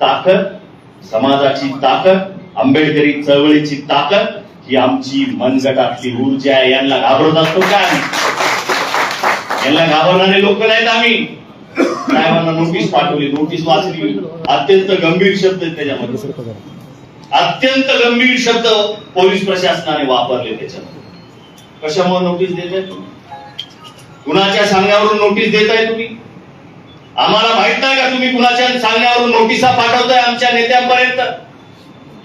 ताकद समाजाची ताकद आंबेडकरी चळवळीची ताकद ही आमची मनगटातली ऊर्जा आहे. यांना घाबरत असतो का आम्ही? यांना घाबरणारे लोक नाहीत आम्ही. साहेबांना नोटीस पाठवली नोटीस वाचली. अत्यंत गंभीर शब्द आहेत त्याच्यामध्ये. अत्यंत गंभीर शब्द पोलीस प्रशासनाने वापरले त्याच्यामध्ये. कशामुळे नोटीस देत आहे तुम्ही? कुणाच्या सांगण्यावरून नोटीस देत आहे तुम्ही? आम्हाला माहीत नाही का तुम्ही कुणाच्या सांगण्यावरून नोटिसा पाठवताय आमच्या नेत्यांपर्यंत?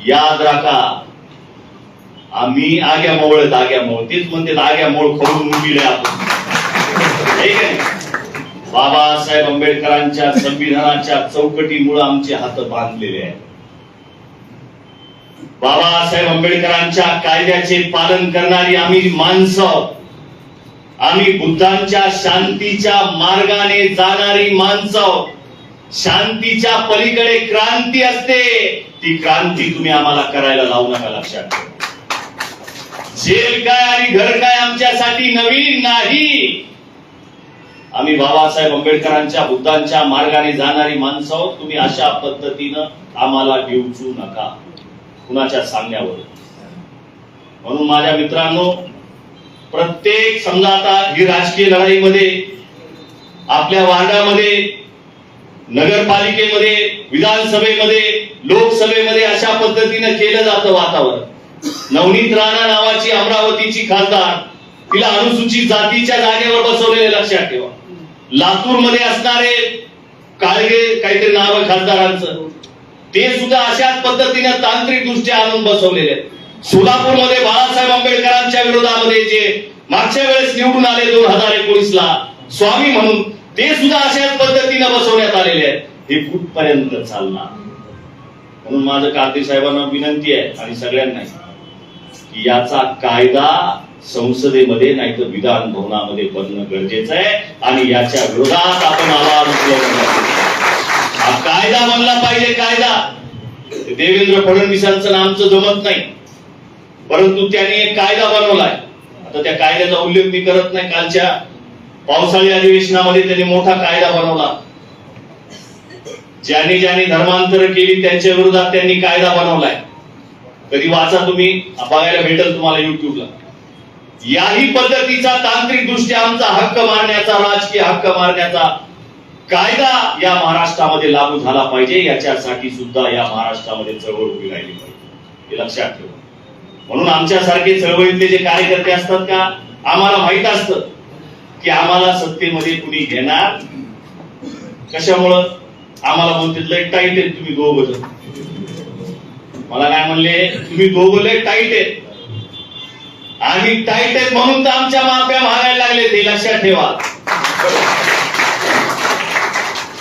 याद राखा आम्ही आग्या मोळ आग्या मोळ तेच म्हणते आग्या मोळ खडून मुलीले आपण बाबासाहेब आंबेडकरांच्या संविधानाच्या चौकटीमुळे आमचे हात बांधलेले आहेत. बाबासाहेब आंबेडकरांच्या कायद्याचे पालन करणारी आम्ही माणसं आम्ही बुद्धांच्या शांतीच्या मार्गाने जाणारी माणसं. शांतीच्या पलीकडे क्रांती असते. ती क्रांती तुम्ही आम्हाला करायला लावू नका लक्षात जेल काय आणि घर काय आमच्यासाठी नवीन नाही. आम्ही बाबासाहेब आंबेडकरांच्या बुद्धांच्या मार्गाने जाणारी माणसं. आहोत. तुम्ही अशा पद्धतीनं आम्हाला डिवचू नका. कुणाच्या सांगण्यावर म्हणून माझ्या मित्रांनो प्रत्येक समजा आता ही राजकीय लढाईमध्ये आपल्या वार्डामध्ये नगरपालिकेमध्ये विधानसभेमध्ये लोकसभेमध्ये अशा पद्धतीनं केलं जातं वातावरण. नवनीत राणा नावाची अमरावतीची खासदार तिला अनुसूचित जातीच्या जागेवर बसवलेले लक्षात ठेवा. लातूरमध्ये असणारे काळगे काहीतरी नाव खासदारांचं ते सुद्धा अशाच पद्धतीने तांत्रिक दृष्ट्या आणून बसवलेले आहेत. सोलापूरमध्ये बाळासाहेब आंबेडकरांच्या विरोधामध्ये जे मागच्या वेळेस निवडून आले दोन हजार एकोणीस ला स्वामी म्हणून ते सुद्धा अशाच पद्धतीने बसवण्यात आलेले आहेत. हे कुठपर्यंत चालणार? म्हणून माझं कार्तिक साहेबांना विनंती आहे आणि सगळ्यांना की याचा कायदा संसदेमध्ये नाही तर विधान भवनामध्ये बनणं गरजेचं आहे आणि याच्या विरोधात आपण आवाज हा कायदा बनला पाहिजे कायदा. देवेंद्र फडणवीसांचं नामचं जमत नाही. परंतु त्यांनी एक कायदा बनवलाय. आता त्या कायद्याचा उल्लेख मी करत नाही. कालच्या पावसाळी अधिवेशनामध्ये त्यांनी मोठा कायदा बनवला. ज्यांनी ज्यांनी धर्मांतर केली त्यांच्या विरोधात त्यांनी कायदा बनवलाय. कधी वाचा तुम्ही बघायला भेटेल तुम्हाला युट्यूबला याही पद्धतीचा तांत्रिक दृष्ट्या आमचा हक्क मारण्याचा राजकीय हक्क मारण्याचा कायदा या महाराष्ट्रामध्ये लागू झाला पाहिजे. याच्यासाठी सुद्धा या महाराष्ट्रामध्ये चळवळ उभी राहिली पाहिजे. हे लक्षात ठेवा. म्हणून आमच्यासारखे चळवळीतले जे कार्यकर्ते असतात का आम्हाला माहीत असतं की आम्हाला सत्तेमध्ये कुणी घेणार? कशामुळं? आम्हाला म्हणते लय टाईट आहे तुम्ही दोघ मला काय म्हणले तुम्ही दोघ लय टाईट आहेत. आम्ही टाईट आहेत म्हणून तर आमच्या माप्या मागायला लागले ते लक्षात ठेवा.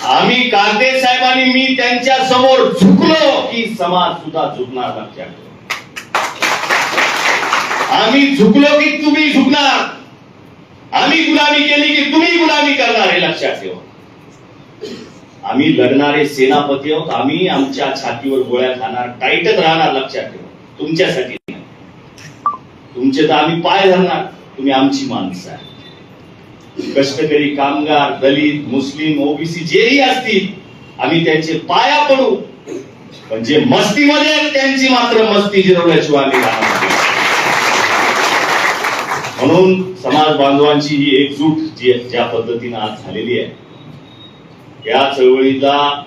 आम्ही कांदे साहेबांनी मी त्यांच्यासमोर झुकलो की समाज सुद्धा झुकणार आमच्या आम्ही झुकलो की तुम्ही झुकणार. आम्ही गुलामी केली की तुम्ही गुलामी करणार हे लक्षात ठेवा. आम्ही लढणारे सेनापती आहोत आम्ही आमच्या छातीवर गोळ्या खाणार टाईटच राहणार लक्षात ठेवा. तुमच्यासाठी तुमचे तर आम्ही पाय धरणार तुम्ही आमची माणसं आहे कष्टकरी कामगार दलित मुस्लिम ओबीसी जेही असतील आम्ही त्यांचे पाया पडू. पण जे मस्तीमध्ये त्यांची मात्र मस्ती जिरवल्याशिवाय आम्ही राहणार म्हणून समाज बांधवांची ही एकजूट जी ज्या पद्धतीनं आज झालेली आहे या चळवळीला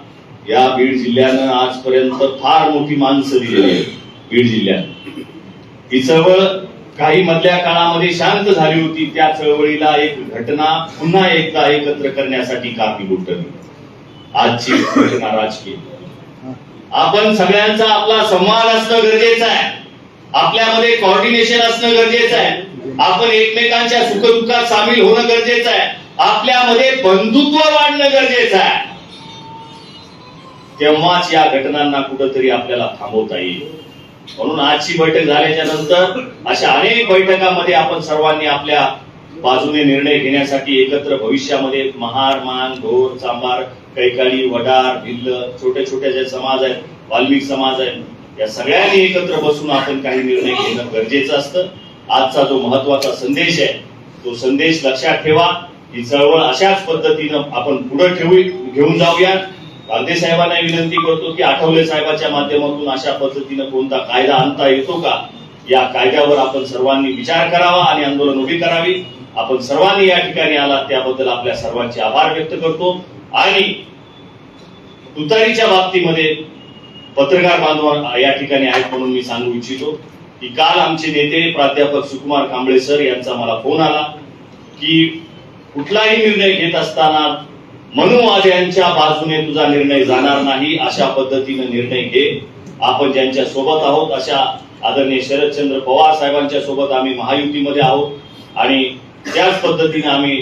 या बीड जिल्ह्यानं आजपर्यंत फार मोठी माणसं दिलेली आहे बीड जिल्ह्यात ही चळवळ काही मधल्या काळामध्ये शांत झाली होती त्या चळवळीला एक घटना पुन्हा एकदा एकत्र करण्यासाठी काफी ठरली आजची घटना राजकीय. आपण सगळ्यांचा आपला संवाद असणं गरजेचं आहे. आपल्यामध्ये कॉर्डिनेशन असणं गरजेचं आहे. आपण एकमेकांच्या सुखदुःखात सामील होणं गरजेचं आहे. आपल्यामध्ये बंधुत्व वाढणं गरजेचं आहे. तेव्हाच या घटनांना कुठंतरी आपल्याला थांबवता येईल. म्हणून आजची बैठक झाल्याच्यानंतर अशा अनेक बैठकांमध्ये आपण सर्वांनी आपल्या बाजूने निर्णय घेण्यासाठी एकत्र भविष्यामध्ये महार मान घोर चांबार कैकाळी वडार भिल्ल छोट्या छोट्या ज्या समाज आहेत वाल्मिक समाज आहे या सगळ्यांनी एकत्र बसून आपण काही निर्णय घेणं गरजेचं असतं. आजचा जो महत्त्वाचा संदेश आहे तो संदेश लक्षात ठेवा. ही चळवळ अशाच पद्धतीनं आपण पुढे ठेवू घेऊन जाऊया गांधी साहेबांना विनंती करतो की आठवले साहेबांच्या माध्यमातून अशा पद्धतीनं कोणता कायदा आणता येतो का? या कायद्यावर आपण सर्वांनी विचार करावा आणि आंदोलन उभी करावी. आपण सर्वांनी या ठिकाणी आलात त्याबद्दल आपल्या सर्वांचे आभार व्यक्त करतो. आणि तुतारीच्या बाबतीमध्ये पत्रकार बांधव या ठिकाणी आहेत म्हणून मी सांगू इच्छितो. की काल आमचे नेते प्राध्यापक सुकुमार कांबळे सर यांचा मला फोन आला की कुठलाही निर्णय घेत असताना मनुवाद्यांच्या बाजूने तुझा निर्णय जाणार नाही अशा पद्धतीने निर्णय घे. आपण ज्यांच्या सोबत आहोत अशा आदरणीय शरदचंद्र पवार साहेबांच्या सोबत आम्ही महायुतीमध्ये आहोत. आणि त्याच पद्धतीने आम्ही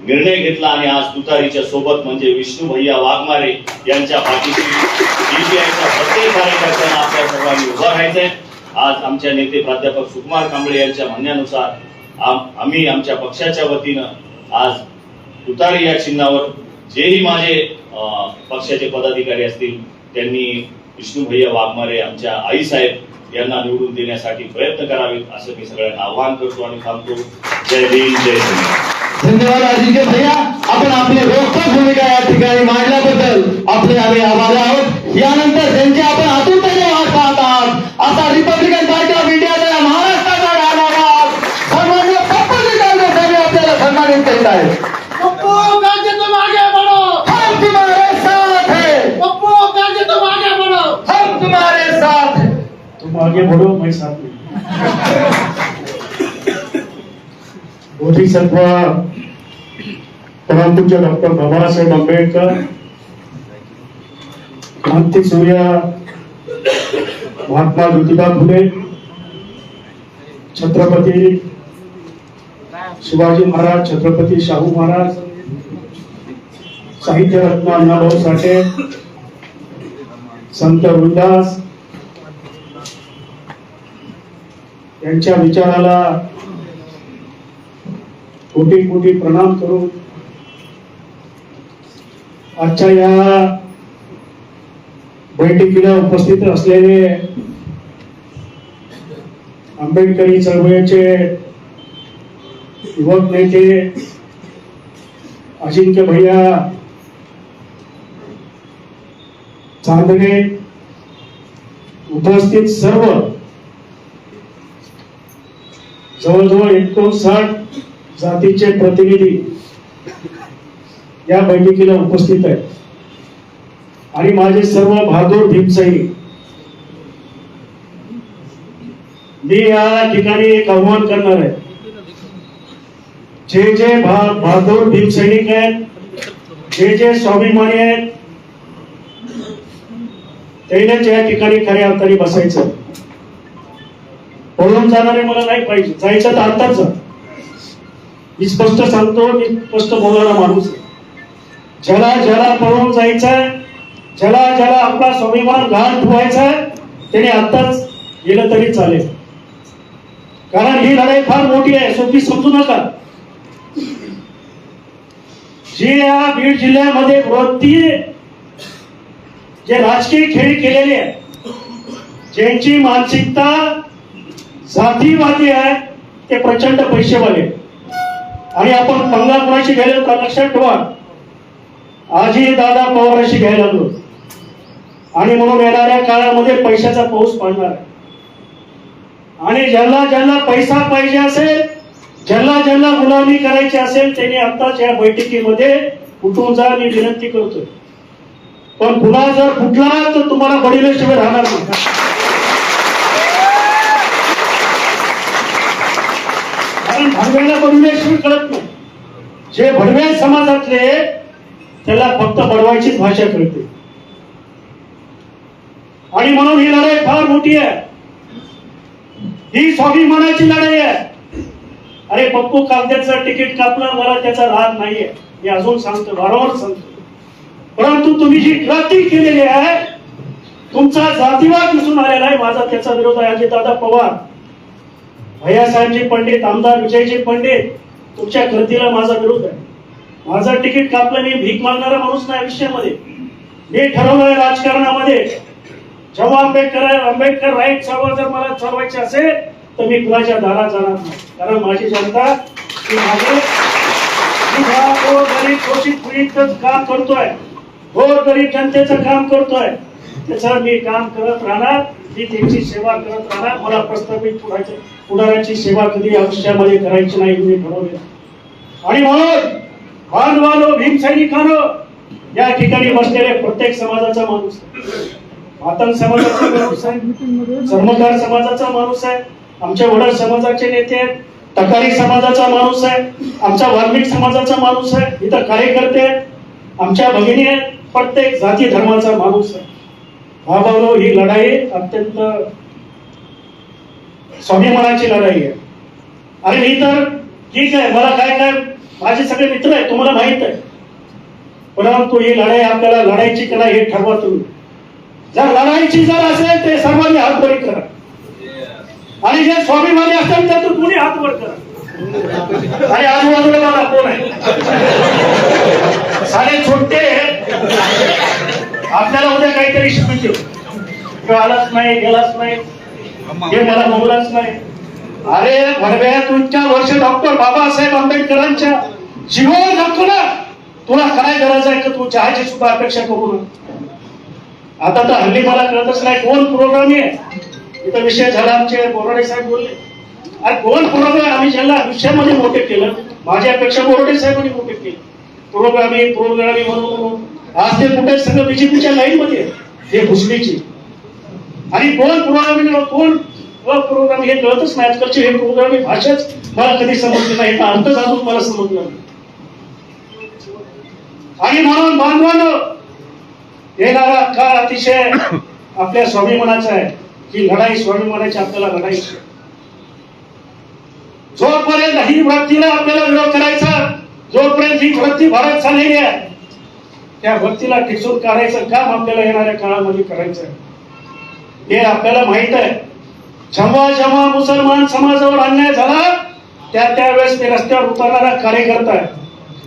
निर्णय घेतला आणि आज तुतारीच्या सोबत म्हणजे विष्णू भैया वाघमारे यांच्या पाठीशी प्रत्येक कार्यकर्त्यांना आपल्या सर्वांनी उभं राहायचंय. आज आमच्या नेते प्राध्यापक सुकुमार कांबळे यांच्या म्हणण्यानुसार आम्ही आमच्या पक्षाच्या वतीनं आज तुतारी या चिन्हावर जेही माझे पक्षाचे पदाधिकारी असतील त्यांनी विष्णूभैया वाघमारे आमच्या आई साहेब यांना निवडून देण्यासाठी प्रयत्न करावेत असं मी सगळ्यांना आवाहन करतो आणि थांबतो. जय भीम जय धन्यवाद अजिंक्य भैया. आपण आपली रोखोक भूमिका या ठिकाणी मांडल्याबद्दल आपले आम्ही आभार आहोत. यानंतर त्यांचे आपण आतुरता वाट पाहत आहात असा रिपब्लिकन पार्टी ऑफ इंडियाचा या महाराष्ट्राचा राहणारा सन्मान्य पप्पूजी कांदे साहेब आपल्याला सन्मानित करीत आहेत पप्पू गांधी तुम आगे बढ़ो। हम तुम्हारे साथ हैं। पप्पू गांधी तुम आगे बढ़ो। हम तुम्हारे साथ हैं। तुम आगे बढ़ो मैं साथ में। बोधिसत्व परम पूज्य डॉक्टर बाबासाहेब आंबेडकर क्रांती सूर्य महात्मा ज्योतिबा फुले छत्रपती शिवाजी महाराज छत्रपती शाहू महाराज साहित्य रत्न अण्णाभाऊ साठे संत रुदास यांच्या विचाराला कोटी कोटी प्रणाम करून आजच्या या बैठकीला उपस्थित असलेले आंबेडकरी चळवळीचे युवक नेते अजिंक्य भैया चांदणे उपस्थित सर्व जवळजवळ एकोणसाठ जातीचे प्रतिनिधी या बैठकीला उपस्थित आहेत. आणि माझे सर्व बहादूर भीमसैनिक. मी या ठिकाणी एक आव्हान करणार आहे. जे जे बहादूर भीम भीमसैनिक आहेत जे जे स्वाभिमानी आहेत त्यानेच या ठिकाणी खऱ्या अर्थाने बसायचं. पळून जाणारे मला नाही पाहिजे. जायचं तर आताच. मी स्पष्ट सांगतो मी स्पष्ट बोलणारा माणूस ज्याला ज्याला पळून जायचंय ज्याला ज्याला आपला स्वाभिमान घाण ठेवायचा त्याने आताच गेलं तरी चालेल. कारण ही लढाई फार मोठी आहे सोपी समजू नका. जे या बीड जिल्ह्यामध्ये वृत्ती जे राजकीय खेळ केलेले आहेत ज्यांची मानसिकता जातीवादी आहे ते प्रचंड पैसेवाले आणि आपण पंगा कोणाशी घ्यायला तर लक्षात ठेवा. आजही दादा पवाराशी घ्यायला लागलो आणि म्हणून येणाऱ्या काळामध्ये पैशाचा पाऊस पडणार आहे. आणि ज्यांना ज्यांना पैसा पाहिजे असेल ज्यांना ज्यांना गुलामी करायची असेल त्यांनी आताच या बैठकीमध्ये उठून जा मी विनंती करतोय. पण पुन्हा जर फुटला तर तुम्हाला बडील्याशिवाय राहणार नाही कारण भडव्याला बडविल्याशिवाय कळत नाही. जे भडव्या समाजातले त्याला फक्त बडवायचीच भाषा कळते. आणि म्हणून ही लढाई फार मोठी आहे. ही स्वाभिमानाची लढाई आहे. अरे पप्पू कागद्याचं तिकीट कापलं मला त्याचा राग नाहीये. मी अजून सांगतो वारंवार सांगतो. परंतु तुम्ही जी क्रांती केलेली आहे तुमचा जातीवाद दिसून आलेला आहे माझा त्याचा विरोध आहे अजितदादा पवार. भैयासाहेबजी पंडित आमदार विजयजी पंडित तुमच्या कृतीला माझा विरोध आहे. माझं तिकीट कापलं मी भीक मागणारा माणूस नाही आयुष्यामध्ये. मी ठरवलंय राजकारणामध्ये जेव्हा आंबेडकर आंबेडकर राईट सभा जर मला चालवायची असेल तर मी कुणाच्या दारात जाणार नाही. कारण माझी जनता ही माझे शोषित पीडित काम करतोय. गोरगरीब जनतेचं काम करतोय. त्याचं मी काम करत राहणार मी त्यांची सेवा करत राहणार. मला प्रस्थापित पुढाऱ्याची सेवा कधी आयुष्यामध्ये करायची नाही मी ठरवले आणि म्हणून बांधवानो भीमसैनिकानो या ठिकाणी बसलेले प्रत्येक समाजाचा माणूस मातंग समाजाचा माणूस आहे. चर्मकार समाजाचा माणूस आहे. आमच्या वडा समाजाचे नेते आहेत. तकारी समाजाचा माणूस आहे. आमच्या वाल्मिक समाजाचा माणूस आहे. इथं कार्यकर्ते आहेत आमच्या भगिनी आहेत. प्रत्येक जाती धर्माचा माणूस आहे. हा भाऊ ही लढाई अत्यंत स्वाभिमानाची लढाई आहे. आणि मी तर ठीक आहे. मला काय काय माझे सगळे मित्र आहेत. तुम्हाला माहीत आहे. परंतु ही लढाई आपल्याला लढायची का नाही हे ठरवा तुम्ही. जर लढाईची जर असेल ते सर्वांनी हात वर करा. आणि जे स्वाभिमानी असेल तर कुणी हात वर करा? आणि आजूबाजूला मला कोण आहे? सारे छोटे आपल्याला उद्या काहीतरी शिकवतील किंवा आलाच नाही गेलाच नाही. हे मला बोललाच नाही. अरे भरव्या तुमच्या वर्ष डॉक्टर बाबासाहेब आंबेडकरांच्या जीवन जगतो ना. तुला काय गरज आहे तर तू चहाची सुद्धा अपेक्षा करू नका? आता तर हल्ली मला कळतच नाही कोण प्रोग्राम आहे. इथं विषय झाला आमचे बोराडे साहेब बोलले. अरे कोण प्रोग्रामी आम्ही ज्यांना आयुष्यामध्ये मोठे केलं माझ्यापेक्षा बोराडे साहेबांनी मोठे केले. प्रोग्रामी प्रोग्रामी म्हणून म्हणून. आज ते कुठे सगळं बीजेपीच्या लाईन मध्ये हे भुसडीची आणि कोण प्रोग्रामी कोण प्रोग्राम हे कळतच नाही. आजकालची हे प्रोग्रामी भाषाच मला कधी समजली नाही. अर्थच अजून मला समजलं नाही. आणि म्हणून बांधवानं येणारा काळ अतिशय आपल्या स्वाभिमानाचा आहे. ही लढाई स्वाभिमानाची आपल्याला लढाई जोपर्यंत ही भक्तीला आपल्याला विरोध करायचा जोपर्यंत ही भक्ती भारत झालेली आहे त्या भक्तीला ठिसून काढायचं काम आपल्याला येणाऱ्या काळामध्ये करायचं आहे. हे आपल्याला माहीत आहे. जेव्हा जेव्हा मुसलमान समाजावर अन्याय झाला त्या त्यावेळेस ते रस्त्यावर उतरणारा कार्यकर्ता आहे.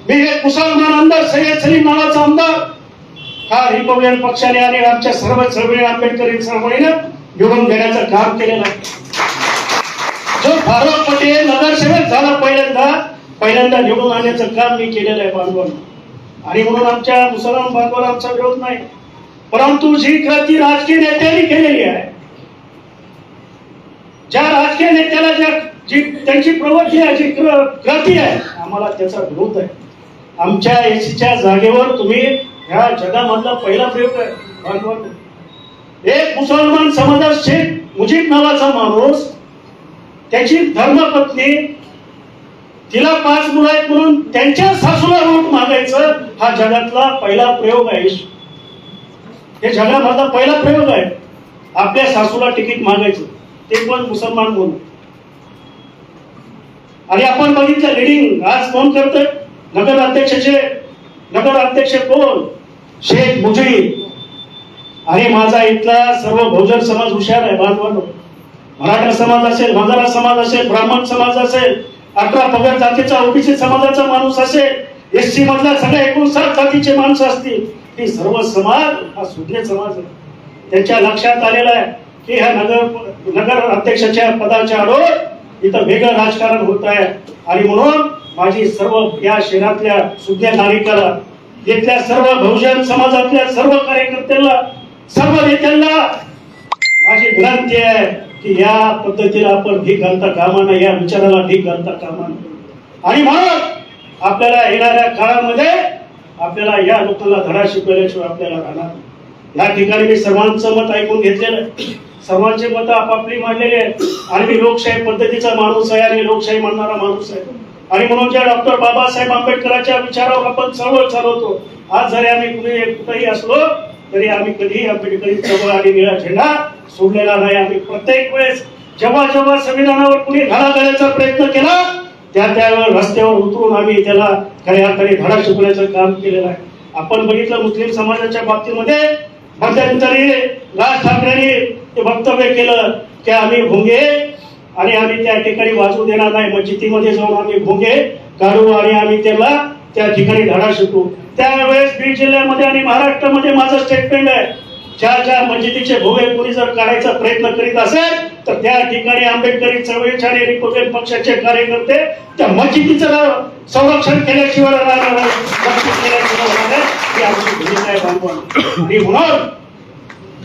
मी एक मुसलमान आमदार सय्यद सलीम नावाचा आमदार हा रिपब्लिकन पक्षाने आणि आमच्या सर्व चळवळी आंबेडकरी चळवळीनं निवडून देण्याचं काम केलेलं आहे. जो फारुख पटेल नगरसेवक झाला पहिल्यांदा पहिल्यांदा निवडून आणण्याचं काम मी केलेलं आहे बांधवांना. आणि म्हणून आमच्या मुसलमान बांधवाला आमचा विरोध नाही. परंतु जी कृती राजकीय नेत्यांनी केलेली आहे ज्या राजकीय नेत्याला ज्या जी त्यांची प्रवृत्ती आहे जी कृती आहे आम्हाला त्याचा विरोध आहे. आमच्या एसीच्या जागेवर तुम्ही ह्या जगामधला पहिला प्रयोग आहे. एक मुसलमान समाजात शेख मुजीब नावाचा माणूस त्याची धर्मपत्नी तिला पाच मुलं आहेत म्हणून त्यांच्या सासूला रूप मागायचं हा जगातला पहिला प्रयोग आहे. हे जगामधला पहिला प्रयोग आहे. आपल्या सासूला तिकीट मागायचं. ते पण मुसलमान म्हणून आणि आपण बघितलं लिडिंग आज कोण करतोय? नगर अध्यक्षाचे नगर अध्यक्ष कोण? शेख मुजीब. आणि माझा इथला सर्व बहुजन समाज हुशार आहे बांधवांनो मराठा समाज असेल मजारा समाज असेल ब्राह्मण समाज असेल अठरा पगार जातीचा ओबीसी समाजाचा माणूस असेल एससी मधला सगळ्या एकूण सात जातीचे माणसं असतील की सर्व समाज हा सुज्ञ समाज आहे. त्यांच्या लक्षात आलेला आहे की ह्या नगर नगर अध्यक्षाच्या पदाच्या आडोळ इथं वेगळं राजकारण होत आहे. आणि म्हणून माझी सर्व या शहरातल्या सुज्ञ नागरिकाला इथल्या सर्व बहुजन समाजातल्या सर्व कार्यकर्त्यांना सर्व नेत्यांना माझी विनंती आहे की या पद्धतीला आपण भीक घालता कामा नये या विचाराला ढीक घालता कामा नये. आणि म्हणून आपल्याला येणाऱ्या काळामध्ये आपल्याला या लोकांना धडा शिकवल्याशिवाय आपल्याला राहणार या ठिकाणी मी सर्वांचं मत ऐकून घेतलेलं सर्वांचे मत आपापली मांडलेली आहेत. आणि मी लोकशाही पद्धतीचा माणूस आहे आणि लोकशाही मानणारा माणूस आहे. आणि म्हणून ज्या डॉक्टर बाबासाहेब आंबेडकरांच्या विचारावर आपण चळवळ चालवतो आज जरी आम्ही कुणी कुठेही असलो तरी आम्ही कधीही आंबेडकरी चळवळ आणि निळा झेंडा सोडलेला नाही. आम्ही प्रत्येक वेळेस जेव्हा जेव्हा संविधानावर कुणी घाला घालायचा प्रयत्न केला त्या त्यावेळेस रस्त्यावर उतरून आम्ही त्याला खऱ्या अर्थाने धडा शिकवण्याचं काम केलेलं आहे. आपण बघितलं मुस्लिम समाजाच्या बाबतीमध्ये मध्यंतरी राज ठाकरेंनी ते वक्तव्य केलं की आम्ही भोंगे आणि आम्ही त्या ठिकाणी वाचू देणार नाही. मस्जिदीमध्ये जाऊन आम्ही भोंगे काढू आणि आम्ही त्याला त्या ठिकाणी धडा शिकू. त्यावेळेस बीड जिल्ह्यामध्ये आणि महाराष्ट्रामध्ये माझं स्टेटमेंट आहे. ज्या ज्या मस्जिदीचे भोगे कोणी जर काढायचा प्रयत्न करीत असेल तर त्या ठिकाणी आंबेडकरी चळवळीचे आणि रिपब्लिकन पक्षाचे कार्यकर्ते त्या मस्जिदीचं संरक्षण केल्याशिवाय राहणार नाही, रक्षण केल्याशिवाय राहणार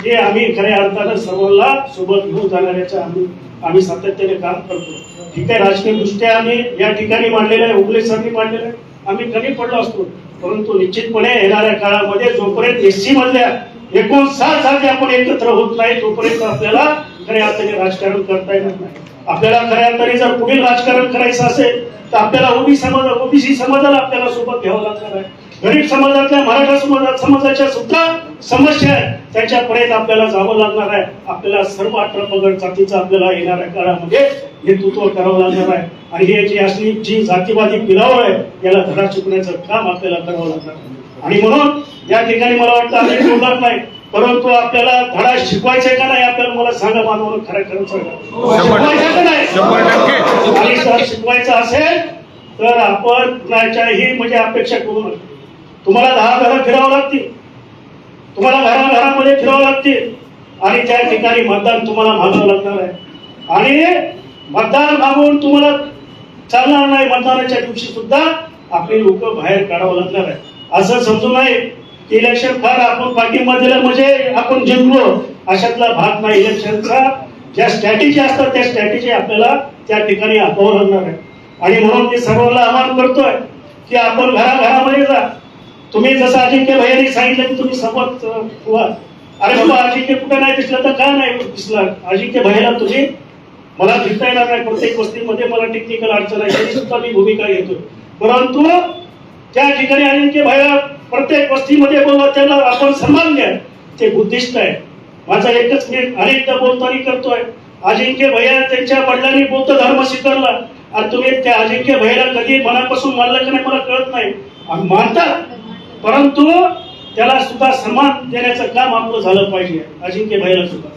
हे आम्ही खऱ्या अर्थानं सर्वांना सोबत घेऊन जाणाऱ्याचं आम्ही आम्ही सातत्याने काम करतो. ठीक आहे राजकीय दृष्ट्या आम्ही या ठिकाणी मांडलेलं आहे उगले सरनी मांडलेलं आहे. आम्ही कमी पडलो असतो परंतु निश्चितपणे येणाऱ्या काळामध्ये जोपर्यंत एससी मधल्या एकूण सात जाती आपण एकत्र होत नाही तोपर्यंत आपल्याला खऱ्या अर्थाने राजकारण करता येणार नाही. आपल्याला खऱ्या अर्थाने जर पुढील राजकारण करायचं असेल तर आपल्याला ओबी समाज ओबीसी समाजाला आपल्याला सोबत घ्यावं लागणार आहे. गरीब समाजातल्या मराठा समाजा समाजाच्या सुद्धा समस्या आहेत. त्याच्यापर्यंत आपल्याला जावं लागणार आहे. आपल्याला सर्व अठरा पगड जातीचं आपल्याला येणाऱ्या काळामध्ये नेतृत्व करावं लागणार आहे. आणि हे जी असली जी जातीवादी पिलावळ आहे याला धडा चुकण्याचं काम आपल्याला करावं लागणार. आणि म्हणून या ठिकाणी मला वाटतं आम्ही बोलणार नाही. परंतु आपल्याला धडा शिकवायचा आहे का नाही आपल्याला मला सांगा मानवानं खरं खरं सांगा. शिकवायचा का नाही? आणि शिकवायचं असेल तर आपण कुणाच्याही म्हणजे अपेक्षा करू नका. तुम्हाला दहा घरं फिरावं लागतील. तुम्हाला घराघरामध्ये फिरावं लागतील. आणि त्या ठिकाणी मतदान तुम्हाला मागावं लागणार आहे. आणि मतदान मागून तुम्हाला चालणार नाही मतदानाच्या दिवशी सुद्धा आपली लोक बाहेर काढावं लागणार आहे. असं समजू नये की इलेक्शन फार आपण पाठिंबा दिला म्हणजे आपण जिंकलो. अशातला भाग नाही. इलेक्शनचा ज्या स्ट्रॅटेजी असतात त्या स्ट्रॅटेजी आपल्याला त्या ठिकाणी आपावं लागणार आहे. आणि म्हणून मी सर्वांना आवाहन करतोय की आपण घराघरामध्ये जा. तुम्ही जसं अजिंक्य भैयानी सांगितलं की तुम्ही संवाद व्हा अरे बाबा अजिंक्य कुठं नाही दिसलं तर का नाही दिसला? अजिंक्य भैयाला तुम्ही मला दिसता येणार नाही प्रत्येक वस्तीमध्ये मला टेक्निकल अडचण आहे तरी सुद्धा मी भूमिका घेतो परंतु त्या ठिकाणी अजिंक्य भैया प्रत्येक वस्तीमध्ये बोलवा त्याला आपण सन्मान द्या. ते बुद्धिस्ट आहे. माझा एकच मी अनेकदा बोलताना करतोय. अजिंक्य भैया त्यांच्या वडिलांनी बौद्ध धर्म स्वीकारला. आणि तुम्ही त्या अजिंक्य भैयाला कधी मनापासून मानलं का नाही मला कळत नाही. मानतात परंतु त्याला सुद्धा सन्मान देण्याचं काम आपलं झालं पाहिजे. अजिंक्य भैयाला सुद्धा.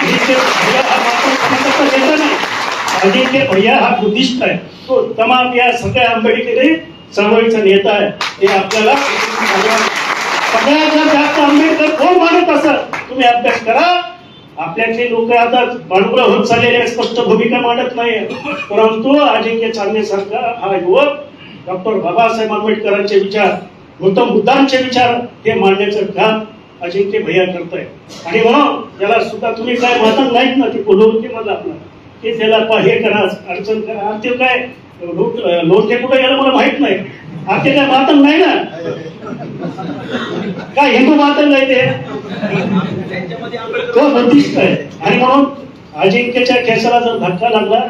अजिंक्य भैया हा नाही. अजिंक्य भैया हा बुद्धिस्ट आहे. तो तमाम या सगळ्या आंबेडकरी चळवळीचा नेता आहे. हे आपल्याला सगळ्यात जास्त आंबेडकर कोण मानत असत तुम्ही अभ्यास करा. आपल्यातले लोक आता बाणुरा होत चाललेले स्पष्ट भूमिका मांडत नाही परंतु अजिंक्य चांदणेसारखा हा युवक डॉक्टर बाबासाहेब आंबेडकरांचे विचार गौतम बुद्धांचे विचार हे मांडण्याचं काम अजिंक्य भैया करताय आणि म्हणून त्याला सुद्धा तुम्ही काय म्हणत नाहीत ना ते कोल्हापूरची मला आपला की त्याला पा- हे करा अडचण करा. आणि ते काय लोणचे कुठे गेलं मला माहीत नाही. आता काय मातंग नाही ना? काय हिंदू मातंग नाही ते? तो बंदिस्त आहे. आणि म्हणून अजिंक्यच्या केसाला जर धक्का लागला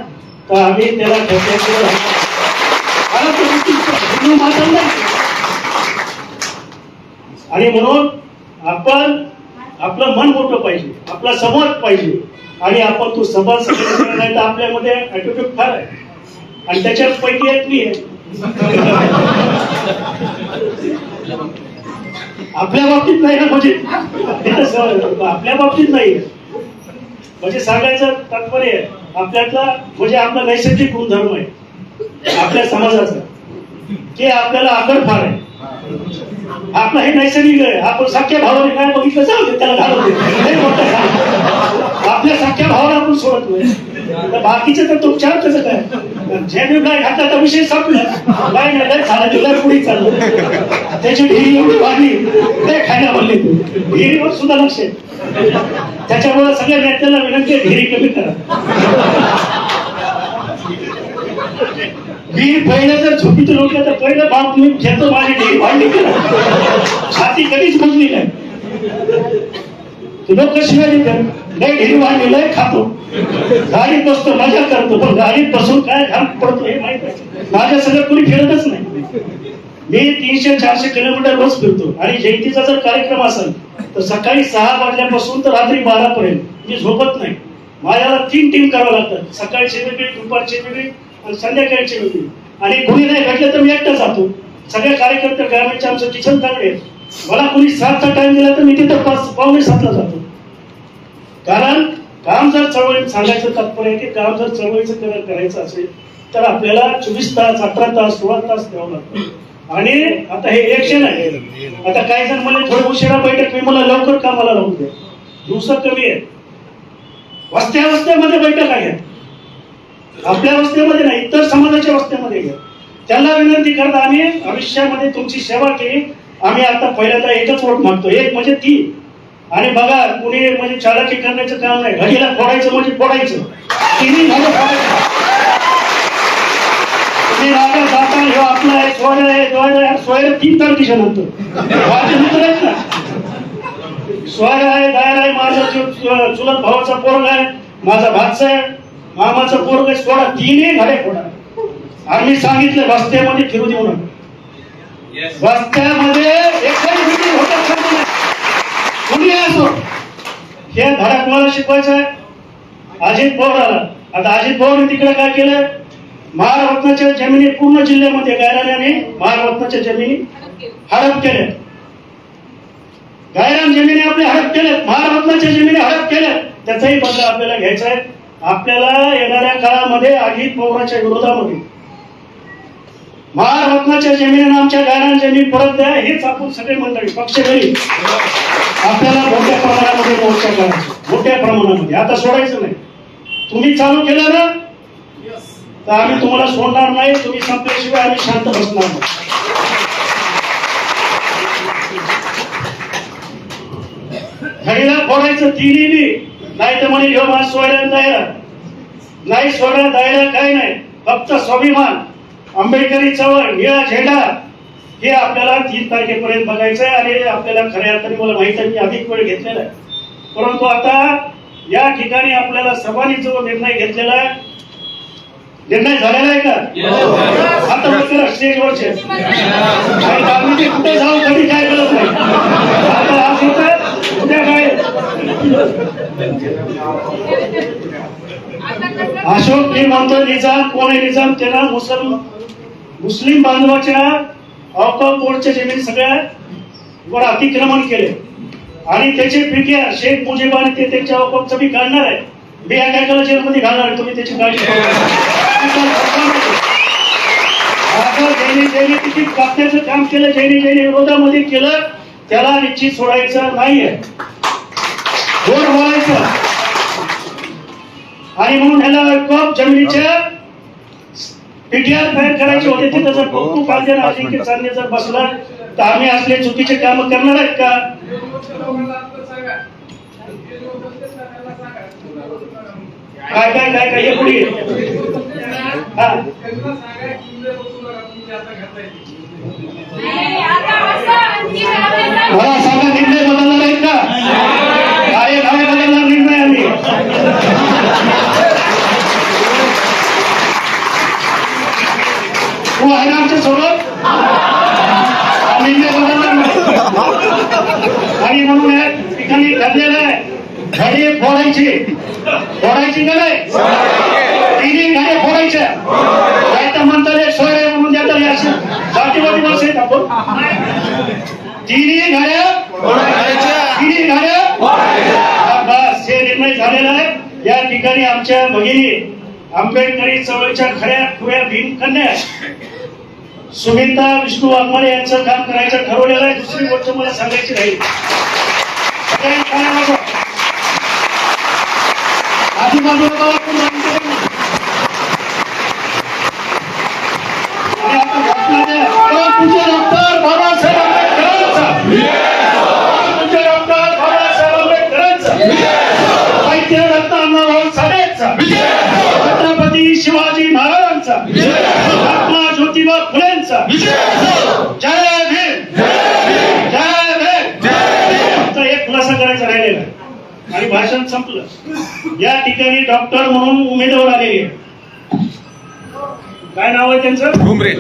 तर आम्ही त्याला ठेवण्याशिवाय नाही. कारण तो बुद्धिस्ट आहे, हिंदू मातंग नाही आणि म्हणून आपण आपलं मन मोठं पाहिजे आपला समाज पाहिजे. आणि आपण तो समाज नाही तर आपल्यामध्ये ऍटिट्यूड फार आहे. आणि त्याच्यापैकी येत मी आपल्या बाबतीत नाही ना म्हणजे? आपल्या बाबतीत नाही म्हणजे सांगायचं तात्पर्य आहे आपल्यातला म्हणजे आपला नैसर्गिक गुणधर्म आहे. आपल्या समाजाचा. ते आपल्याला आदर फार आहे. आपलं हे नैसर्गिक आहे. आपण सख्या भावाने काय बघितलं जाऊ दे त्याला घालवते आपल्या सख्या भावाला आपण सोडत नाही. तर बाकीचं तर तुमच्यावर कसं काय? झेंडू काय घातला तर विषय संपला. काय नाही झाला लय पुढे चाललं. त्याची ढिरी एवढी वाढली ते खायला म्हणली ढिरीवर सुद्धा लक्ष आहे. त्याच्यामुळे सगळ्या नेत्याला विनंती ढिरी कमी करा. वीर पहिल्या जर झोपीत तर पहिलं बाप मी घेतो माझी वाढली छाती कधीच बुजली नाही. ते लोक शिवाय नाही लय ढेरी खातो. गाडीत बसतो मजा करतो पण गाडीत बसून काय घाम पडतो हे माहीत आहे माझ्या सगळं कुणी फिरतच नाही. मी तीनशे चारशे किलोमीटर रोज फिरतो. आणि जयंतीचा जर कार्यक्रम असेल तर सकाळी सहा वाजल्यापासून तर रात्री बारा पर्यंत मी झोपत नाही. माझ्याला तीन टीम करावं लागतात सकाळची वेगळी दुपारची वेगळी. आणि संध्याकाळची वेगळी आणि कुणी नाही भेटलं तर मी एकटा जातो. सगळे कार्यकर्ते ग्रामीणचे आमचं किचन चांगले मला कुणी सातचा टाइम दिला तर मी तिथं पाच पावणे सातला जातो. कारण काम जर चळवळीत सांगायचं तात्पर्य आहे की काम जर चळवळीचं करायचं असेल तर आपल्याला चोवीस तास अठरा तास सोळा तास द्यावं लागतं. आणि आता हे इलेक्शन आहे. आता काही जण मला थोडं उशिरा बैठक मी मला लवकर कामाला लावून द्या दिवस कमी आहे वस्त्या वस्त्यामध्ये बैठक आहे. आपल्या वस्त्यामध्ये नाही इतर समाजाच्या वस्तीमध्ये घ्या त्यांना विनंती करता आम्ही भविष्यामध्ये तुमची सेवा केली. आम्ही आता पहिल्यांदा एकच वोट मागतो. एक म्हणजे ती. आणि बघा कुणी म्हणजे चालाकी करण्याचं काम नाही. घडीला फोडायचं म्हणजे फोडायचं. तिन्ही झालं फोडायचं. तुम्ही जाता ह्यो आपला आहे सोयरा आहे सोयरा आहे सोयरा तीन तारखेच्या नंतर. माझे मित्र आहेत ना. सोयरा आहे दायर आहे माझा चुलत भावाचा पोरग आहे माझा भाचा आहे. मामाचा पोरग सोडा तिन्ही घरे फोडा आणि मी सांगितलं रस्त्यामध्ये फिरू देऊ नका रस्त्यामध्ये होता. कुणी असो. हे धडा कोणाला शिकवायचा आहे अजित पवार आला. आता अजित पवारने तिकडे काय केलं? महारत्नाच्या जमिनी पूर्ण जिल्ह्यामध्ये गायराने महारत्नाच्या जमिनी हडप केल्या. गायरान जमिनी आपल्या हडप केल्या महारत्नाच्या जमिनी हडप केल्या त्याचाही बदला आपल्याला घ्यायचा आहे आपल्याला येणाऱ्या काळामध्ये अजित पवारांच्या विरोधामध्ये. महारत्नाच्या जमिनीनं आमच्या गायरान जमीन परत द्या हेच आपण सगळे मंडळी पक्ष घरी आपल्याला मोठ्या प्रमाणामध्ये मोर्चा करायचा मोठ्या प्रमाणामध्ये. आता सोडायचं नाही. तुम्ही चालू केलं ना? तर आम्ही तुम्हाला सोडणार नाही तुम्ही संपल्याशिवाय आम्ही शांत बसणार नाही. घडीला फोडायचं तिन्ही नाही तर म्हणे ह्यो मास सोडायला द्यायला नाही सोडा द्यायला काही नाही. फक्त स्वाभिमान. आंबेडकरी चळवळ निळा झेंडा. हे आपल्याला तीन तारखेपर्यंत बघायचं आहे आणि आपल्याला खऱ्या अर्थाने मला माहीत आहे मी अधिक वेळ घेतलेला आहे. परंतु आता या ठिकाणी आपल्याला सर्वांनी जो निर्णय घेतलेला आहे निर्णय झालेला आहे का? आता स्टेजवरचे. कुठे जाऊ कधी काय करत नाही आता आज होत उद्या काय अशोक मी म्हणतो निजाम कोण आहे निजाम त्याला मुसलम मुस्लिम बांधवाच्या ऑकॉप बोर्डच्या जमीन सगळ्या वर अतिक्रमण केले. आणि त्याचे पिके शेख मुजीब आणि ते त्यांच्या ऑकॉपचं मी काढणार आहे मी या काय केलं जेलमध्ये घालणार आहे तुम्ही त्याची काळजी करू नका. आता ज्यांनी ज्यांनी तिकीट कापण्याचं काम केलं ज्यांनी ज्यांनी विरोधामध्ये केलं त्याला निश्चित सोडायचं नाहीये. गोड बोलायचं. आणि म्हणून ह्याला कप जमिनीच्या पीटीआर तयार करायचे होते तिथं जर पप्पू अजिंक्य चांदे जर बसला तर आम्ही असले चुकीचे काम करणार आहेत का? काय काय काय काय हे पुढे. हा. मला सांगा निर्णय बदलणार आहेत का काय काय बदलणार निर्णय आम्ही तू आहे ना आमच्यासोबत आणि म्हणून या ठिकाणी ठरलेलं आहे. घडी फोडायची. फोडायची नाही? तिन्ही गाड्या फोडायच्या. काय तर म्हणतात एक सोय म्हणून देतात हे असे जातीवादी माणसं आहेत आपण. तिन्ही घड्या तिन्ही घड्या हे निर्णय झालेला आहे या ठिकाणी आमच्या भगिनी आंबेडकरी चळवळीच्या खऱ्या खुऱ्या भीम कन्या सुमिता विष्णू वाघमारे यांचं काम करायचं ठरवलेलं आहे. दुसरी गोष्ट मला सांगायची राहील. आधी माझं बघा, कोण मानते का नाही? आणि आता घोषणा द्या. तो तुझे डॉक्टर बाबासाहेब आंबेडकरांचा तुझे डॉक्टर बाबासाहेब आंबेडकरांचा वैद्यरत्न अण्णाभाऊ साठेचा छत्रपती शिवाजी महाराजांचा महात्मा ज्योतिबा फुलेंचा जय भीम जय भीम फक्त एक खुलासा करायचा राहिलेला आहे. आणि भाषण संपलं. या ठिकाणी डॉक्टर म्हणून उमेदवार आलेले. काय नाव आहे त्यांचं? घुमरे.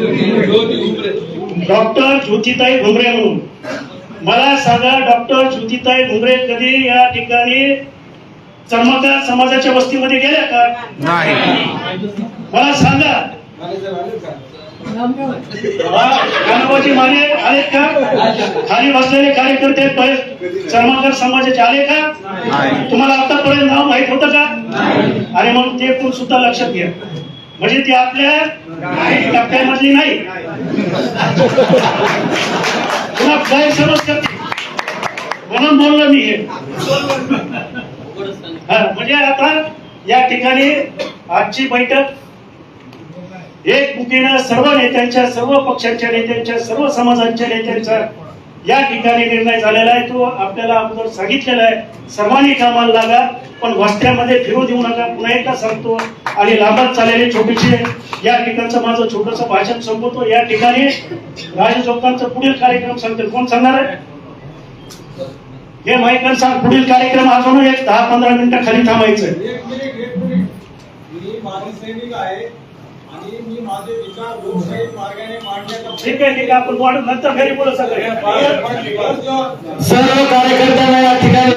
डॉक्टर ज्योतिताई घुमरे म्हणून. मला सांगा डॉक्टर ज्योतिताई घुमरे कधी या ठिकाणी चर्मकार समाजाच्या वस्तीमध्ये गेल्या का? नाही. मला सांगा. कानाबाजी माने आलेत का? खाली बसलेले कार्यकर्ते चर्मकार समाजाचे आले का. तुम्हाला आतापर्यंत नाव माहीत होतं का? आणि म्हणून ते पण सुद्धा लक्षात घ्या. म्हणजे ती आपल्या टप्प्यामधली नाही. पुन्हा गैरसमज करते. म्हणून बोललो मी हा, म्हणजे आता या ठिकाणी आजची बैठक एक एकमुखीनं सर्व नेत्यांच्या सर्व पक्षांच्या नेत्यांच्या सर्व समाजांच्या नेत्यांचा या ठिकाणी निर्णय झालेला आहे. तो आपल्याला अगोदर सांगितलेला आहे. सर्वांनी कामाला लागा पण वस्त्यामध्ये फिरू देऊ नका. पुन्हा एकदा सांगतो आणि लांबच चाललेले छोटेसे या ठिकाणचं माझं छोटस भाषण संपवतो. या ठिकाणी राजचौकांचा पुढील कार्यक्रम सांगतील कोण सांगणार आहे? हे माहिती सांग. पुढील कार्यक्रम अजून एक दहा पंधरा मिनिटं खाली थांबायचं आहे. माझे विचार लोकशाही मार्गाने मांडण्याचा ठीक आहे ठीक आहे. आपण बोर्ड नंतर घरी बोलू सगळे. सर्व कार्यकर्त्यांना या ठिकाणी